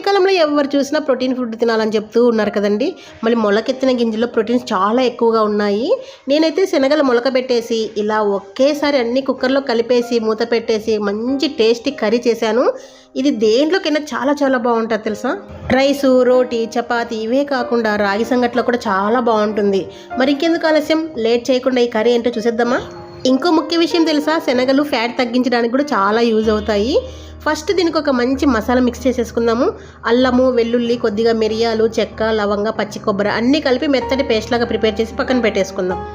మధ్యకాలంలో ఎవరు చూసినా ప్రోటీన్ ఫుడ్ తినాలని చెప్తూ ఉన్నారు కదండి. మళ్ళీ మొలకెత్తిన గింజల్లో ప్రోటీన్స్ చాలా ఎక్కువగా ఉన్నాయి. నేనైతే శనగలు మొలక పెట్టేసి ఇలా ఒకేసారి అన్ని కుక్కర్లో కలిపేసి మూత పెట్టేసి మంచి టేస్టీ కర్రీ చేశాను. ఇది దేంట్లోకైనా చాలా చాలా బాగుంటుంది తెలుసా? రైసు రోటీ చపాతి ఇవే కాకుండా రాగి సంగట్లో కూడా చాలా బాగుంటుంది. మరి ఇంకెందుకు ఆలస్యం? లేట్ చేయకుండా ఈ కర్రీ ఏంటో చూసేద్దామా? ఇంకో ముఖ్య విషయం తెలుసా? శనగలు ఫ్యాట్ తగ్గించడానికి కూడా చాలా యూజ్ అవుతాయి. ఫస్ట్ దీనికి ఒక మంచి మసాలా మిక్స్ చేసేసుకుందాము. అల్లము వెల్లుల్లి కొద్దిగా మిరియాలు చెక్క లవంగ పచ్చి కొబ్బరి అన్నీ కలిపి మెత్తటి పేస్ట్ లాగా ప్రిపేర్ చేసి పక్కన పెట్టేసుకుందాం.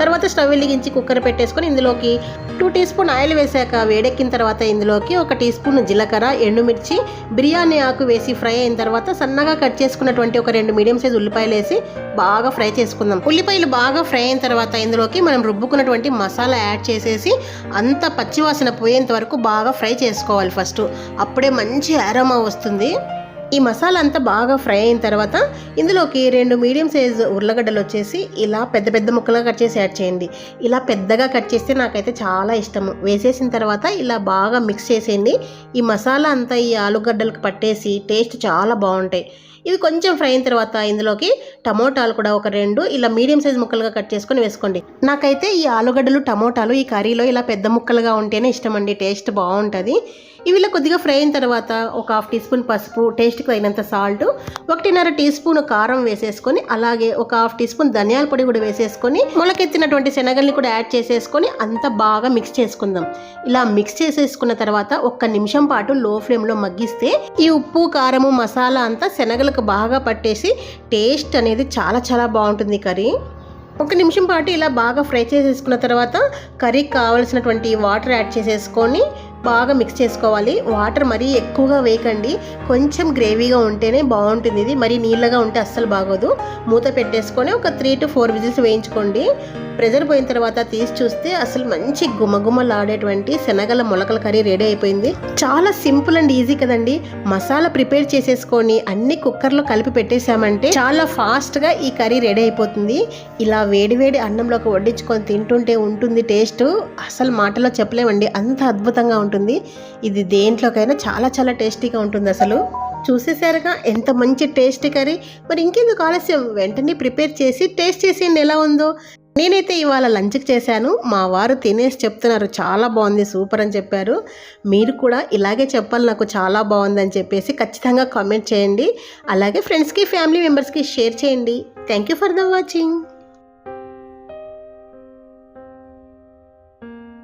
తర్వాత స్టవ్ వెలిగించి కుక్కర్ పెట్టేసుకొని ఇందులోకి టూ టీ స్పూన్ ఆయిల్ వేసాక వేడెక్కిన తర్వాత ఇందులోకి ఒక టీ స్పూన్ జీలకర్ర ఎండుమిర్చి బిర్యానీ ఆకు వేసి ఫ్రై అయిన తర్వాత సన్నగా కట్ చేసుకున్నటువంటి ఒక రెండు మీడియం సైజ్ ఉల్లిపాయలు వేసి బాగా ఫ్రై చేసుకుందాం. ఉల్లిపాయలు బాగా ఫ్రై అయిన తర్వాత ఇందులోకి మనం రుబ్బుకున్నటువంటి మసాలా యాడ్ చేసేసి అంత పచ్చివాసన పోయేంత వరకు బాగా ఫ్రై చేసుకోవాలి ఫస్ట్. అప్పుడే మంచి ఆరోమా వస్తుంది. ఈ మసాలా అంతా బాగా ఫ్రై అయిన తర్వాత ఇందులోకి రెండు మీడియం సైజ్ ఉర్లగడ్డలు వచ్చేసి ఇలా పెద్ద పెద్ద ముక్కలుగా కట్ చేసి యాడ్ చేయండి. ఇలా పెద్దగా కట్ చేస్తే నాకైతే చాలా ఇష్టము వేసేసిన తర్వాత ఇలా బాగా మిక్స్ చేసేయండి. ఈ మసాలా అంతా ఈ ఆలుగడ్డలకు పట్టేసి టేస్ట్ చాలా బాగుంటాయి. ఇవి కొంచెం ఫ్రై అయిన తర్వాత ఇందులోకి టమోటాలు కూడా ఒక రెండు ఇలా మీడియం సైజ్ ముక్కలుగా కట్ చేసుకొని వేసుకోండి. నాకైతే ఈ ఆలుగడ్డలు టమోటాలు ఈ కర్రీలో ఇలా పెద్ద ముక్కలుగా ఉంటేనే ఇష్టం అండి టేస్ట్ బాగుంటుంది. ఇవి ఇలా కొద్దిగా ఫ్రై అయిన తర్వాత ఒక హాఫ్ టీ స్పూన్ పసుపు టేస్ట్ టేస్ట్కి తగినంత సాల్ట్ ఒకటిన్నర టీ స్పూన్ కారం వేసేసుకొని అలాగే ఒక హాఫ్ టీ స్పూన్ ధనియాల పొడి కూడా వేసేసుకొని మొలకెత్తినటువంటి శనగల్ని కూడా యాడ్ చేసేసుకొని అంతా బాగా మిక్స్ చేసుకుందాం. ఇలా మిక్స్ చేసేసుకున్న తర్వాత ఒక్క నిమిషం పాటు లో ఫ్లేమ్లో మగ్గిస్తే ఈ ఉప్పు కారము మసాలా అంతా శనగలకు బాగా పట్టేసి టేస్ట్ అనేది చాలా చాలా బాగుంటుంది కర్రీ. ఒక నిమిషం పాటు ఇలా బాగా ఫ్రై చేసేసుకున్న తర్వాత కర్రీకి కావాల్సినటువంటి వాటర్ యాడ్ చేసేసుకొని బాగా మిక్స్ చేసుకోవాలి. వాటర్ మరీ ఎక్కువగా వేయకండి. కొంచెం గ్రేవీగా ఉంటేనే బాగుంటుంది ఇది. మరీ నీళ్ళగా ఉంటే అస్సలు బాగోదు. మూత పెట్టేసుకొని ఒక త్రీ టు ఫోర్ విజిల్స్ వేయించుకోండి. ప్రెజర్ పోయిన తర్వాత తీసి చూస్తే అసలు మంచి గుమగుమలాడేటువంటి శనగల మొలకల కర్రీ రెడీ అయిపోయింది. చాలా సింపుల్ అండ్ ఈజీ కదండి. మసాలా ప్రిపేర్ చేసేసుకొని అన్ని కుక్కర్లో కలిపి పెట్టేశామంటే చాలా ఫాస్ట్గా ఈ కర్రీ రెడీ అయిపోతుంది. ఇలా వేడివేడి అన్నంలోకి వడ్డించుకొని తింటుంటే ఉంటుంది టేస్ట్. అసలు మాటలో చెప్పలేమండి. అంత అద్భుతంగా ఉంటుంది. ఉంటుంది ఇది దేంట్లోకైనా చాలా చాలా టేస్టీగా ఉంటుంది అసలు. చూసేసారుగా ఎంత మంచి టేస్ట్ కర్రీ. మరి ఇంకెందుకు ఆలస్యం? వెంటనే ప్రిపేర్ చేసి టేస్ట్ చేసేయండి ఎలా ఉందో. నేనైతే ఇవాళ లంచ్కి చేశాను. మా వారు తినేసి చెప్తున్నారు చాలా బాగుంది సూపర్ అని చెప్పారు. మీరు కూడా ఇలాగే చెప్పాలి నాకు చాలా బాగుందని చెప్పేసి ఖచ్చితంగా కామెంట్ చేయండి. అలాగే ఫ్రెండ్స్కి ఫ్యామిలీ మెంబర్స్కి షేర్ చేయండి. Thank you for the watching.